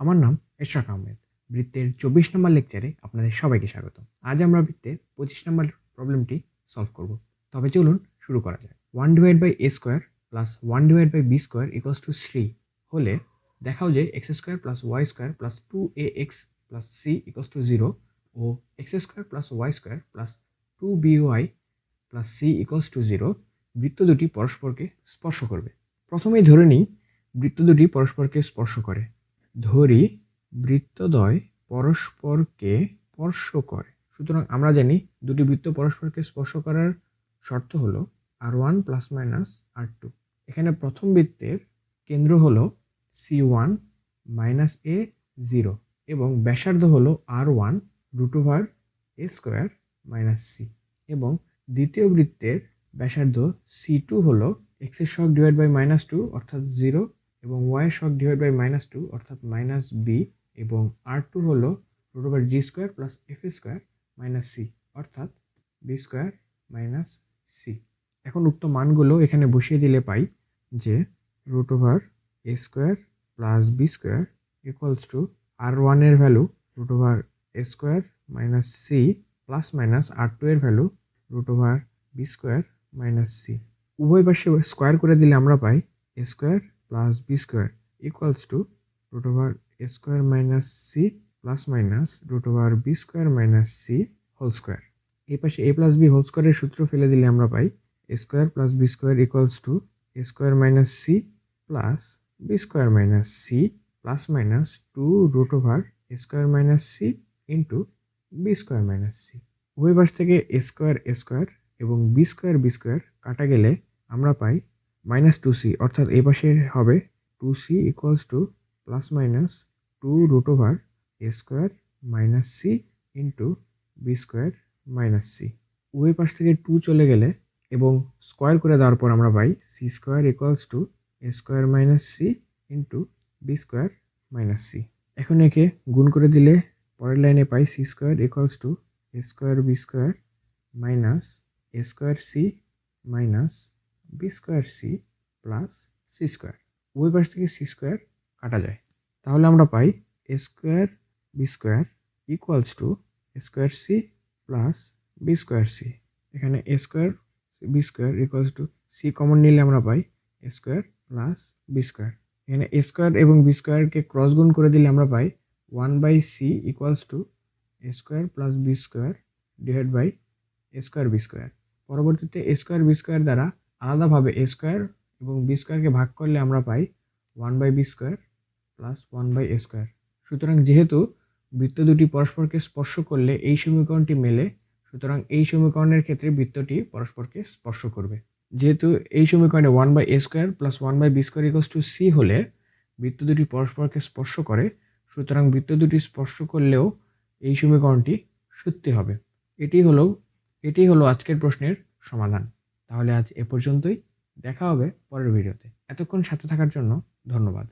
আমার নাম এশরাক আহমেদ। বৃত্তের চব্বিশ নম্বর লেকচারে আপনাদের সবাইকে স্বাগত। আজ আমরা বৃত্তের পঁচিশ নম্বর প্রবলেমটি সলভ করব। তবে চলুন শুরু করা যায় one divide by a square plus one divide by b square equals to three হলে দেখাও যে x square plus y square plus two a x plus c equals to zero O x square plus y square plus two b y plus c equals to zero বৃত্ত দুটি পরস্পরকে স্পর্শ করবে। প্রথমেই ধরে নিই, বৃত্ত দুটি পরস্পরকে স্পর্শ করে। ধরি বৃত্তদ্বয় পরস্পরকে স্পর্শ করে। সুতরাং আমরা জানি দুটি বৃত্ত পরস্পরকে স্পর্শ করার শর্ত হলো r one plus minus r two. এখানে প্রথম বৃত্তের কেন্দ্র হলো c one minus a zero এবং ব্যাসার্ধ হলো r one root over a square minus c এবং দ্বিতীয় বৃত্তের ব্যাসার্ধ সি টু হলো এক্সের শক ডিভাইড বাই মাইনাস টু অর্থাৎ জিরো এবং ওয়াই শক ডিভাইড বাই মাইনাস টু অর্থাৎ মাইনাস বি এবং আর টু হলো root over g square plus f square minus c অর্থাৎ বি স্কোয়ার মাইনাস সি এখন উক্ত মানগুলো এখানে বসিয়ে দিলে পাই যে root over a square plus b square equals to r ওয়ানের value root over a square minus c plus minus r two এর value root over b square minus c উভয় পাশে স্কোয়ার করে দিলে আমরা পাই a square plus b square equals to root over a square minus c plus minus root over b square minus c whole square এই পাশে এ plus B whole স্কোয়ারের সূত্র ফেলে দিলে আমরা পাই a square plus b square equals to a square minus c plus b square minus c plus minus two root over a square minus c into b square minus c উভয় পাশ থেকে a square a square এবং b square b square কাটা গেলে আমরা পাই minus two C, অর্থাৎ এই পাশে হবে two c equals to plus minus two root over a square minus c into b square minus c উভয় পাশ থেকে টু চলে গেলে এবং স্কোয়ার করে দেওয়ার পর আমরা পাই c square equals to a square minus c into b square minus c এখন একে গুণ করে দিলে পরের লাইনে পাই c square equals to a square b square minus a square c minus b square c plus c square উভয় পাশ থেকে সি স্কোয়ার কাটা যায়। তাহলে আমরা পাই a square b square equals to square c plus b square c এখানে a square b square equals to c common নিলে আমরা পাই a square plus b square এখানে এ স্কোয়ার এবং বি স্কোয়ারকে ক্রস গুণ করে দিলে আমরা পাই one by c equals to a square plus b square divide by a square b square পরবর্তীতে এ স্কোয়ার বি স্কোয়ার দ্বারা আলাদাভাবে এ স্কোয়ার এবং বি স্কোয়ারকে ভাগ করলে আমরা পাই one by b square plus one by a square সুতরাং যেহেতু বৃত্ত দুটি পরস্পরকে স্পর্শ করলে এই সমীকরণটি মেলে, সুতরাং এই সমীকরণের ক্ষেত্রে বৃত্তটি পরস্পরকে স্পর্শ করবে। যেহেতু এই সমীকরণে one by a square plus one by b square equals to c হলে বৃত্ত দুটি পরস্পরকে স্পর্শ করে, সুতরাং বৃত্ত দুটি স্পর্শ করলেও এই সমীকরণটি সত্যি হবে। এটি হলো এটি হলো আজকের প্রশ্নের সমাধান। তাহলে আজ এ পর্যন্তই। দেখা হবে পরের ভিডিওতে। এতক্ষণ সাথে থাকার জন্য ধন্যবাদ।